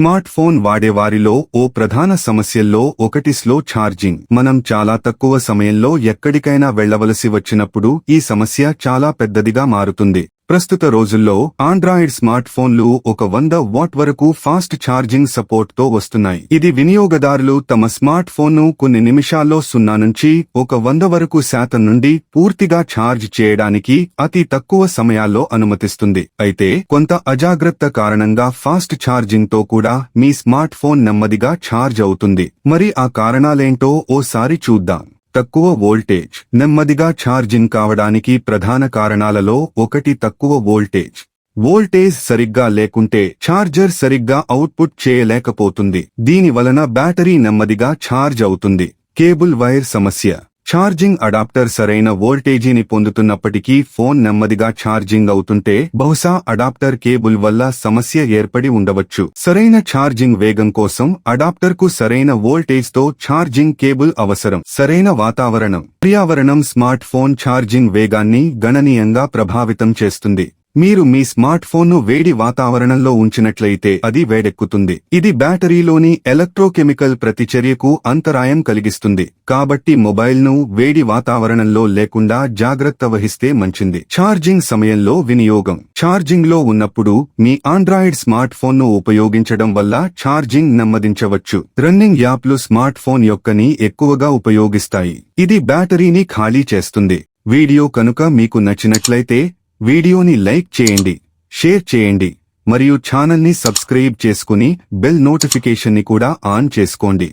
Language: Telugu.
స్మార్ట్ ఫోన్ వాడేవారిలో ఓ ప్రధాన సమస్యల్లో ఒకటి స్లో ఛార్జింగ్. మనం చాలా తక్కువ సమయంలో ఎక్కడికైనా వెళ్ళవలసి వచ్చినప్పుడు ఈ సమస్య చాలా పెద్దదిగా మారుతుంది. ప్రస్తుత రోజుల్లో ఆండ్రాయిడ్ స్మార్ట్ ఫోన్లు ఒక వంద వాట్ వరకు ఫాస్ట్ ఛార్జింగ్ సపోర్ట్తో వస్తున్నాయి. ఇది వినియోగదారులు తమ స్మార్ట్ ఫోన్ను కొన్ని నిమిషాల్లో సున్నా నుంచి ఒక వంద వరకు శాతం నుండి పూర్తిగా ఛార్జ్ చేయడానికి అతి తక్కువ సమయాల్లో అనుమతిస్తుంది. అయితే కొంత అజాగ్రత్త కారణంగా ఫాస్ట్ ఛార్జింగ్తో కూడా మీ స్మార్ట్ ఫోన్ నెమ్మదిగా ఛార్జ్ అవుతుంది. మరి ఆ కారణాలేంటో ఓసారి చూద్దాం. తక్కువ వోల్టేజ్ నెమ్మదిగా ఛార్జింగ్ కావడానికి ప్రధాన కారణాలలో ఒకటి తక్కువ వోల్టేజ్. వోల్టేజ్ సరిగ్గా లేకుంటే ఛార్జర్ సరిగ్గా అవుట్పుట్ చేయలేకపోతుంది. దీని వలన బ్యాటరీ నెమ్మదిగా ఛార్జ్ అవుతుంది. కేబుల్ వైర్ సమస్య. ఛార్జింగ్ అడాప్టర్ సరైన వోల్టేజీని పొందుతున్నప్పటికీ ఫోన్ నెమ్మదిగా ఛార్జింగ్ అవుతుంటే బహుశా అడాప్టర్ కేబుల్ వల్ల సమస్య ఏర్పడి ఉండవచ్చు. సరైన ఛార్జింగ్ వేగం కోసం అడాప్టర్కు సరైన వోల్టేజ్తో ఛార్జింగ్ కేబుల్ అవసరం. సరైన వాతావరణం. పర్యావరణం స్మార్ట్ ఫోన్ ఛార్జింగ్ వేగాన్ని గణనీయంగా ప్రభావితం చేస్తుంది. మీరు మీ స్మార్ట్ ఫోన్ను వేడి వాతావరణంలో ఉంచినట్లయితే అది వేడెక్కుతుంది. ఇది బ్యాటరీలోని ఎలక్ట్రోకెమికల్ ప్రతిచర్యకు అంతరాయం కలిగిస్తుంది. కాబట్టి మొబైల్ను వేడి వాతావరణంలో లేకుండా జాగ్రత్త వహిస్తే మంచింది. ఛార్జింగ్ సమయంలో వినియోగం. ఛార్జింగ్లో ఉన్నప్పుడు మీ ఆండ్రాయిడ్ స్మార్ట్ ఫోన్ను ఉపయోగించడం వల్ల ఛార్జింగ్ నెమ్మదించవచ్చు. రన్నింగ్ యాప్లు స్మార్ట్ ఫోన్ యొక్కని ఎక్కువగా ఉపయోగిస్తాయి. ఇది బ్యాటరీని ఖాళీ చేస్తుంది. వీడియో కనుక మీకు నచ్చినట్లయితే వీడియోని లైక్ చేయండి షేర్ చేయండి మరియు ఛానల్ని సబ్స్క్రైబ్ చేసుకుని బెల్ నోటిఫికేషన్ని కూడా ఆన్ చేసుకోండి.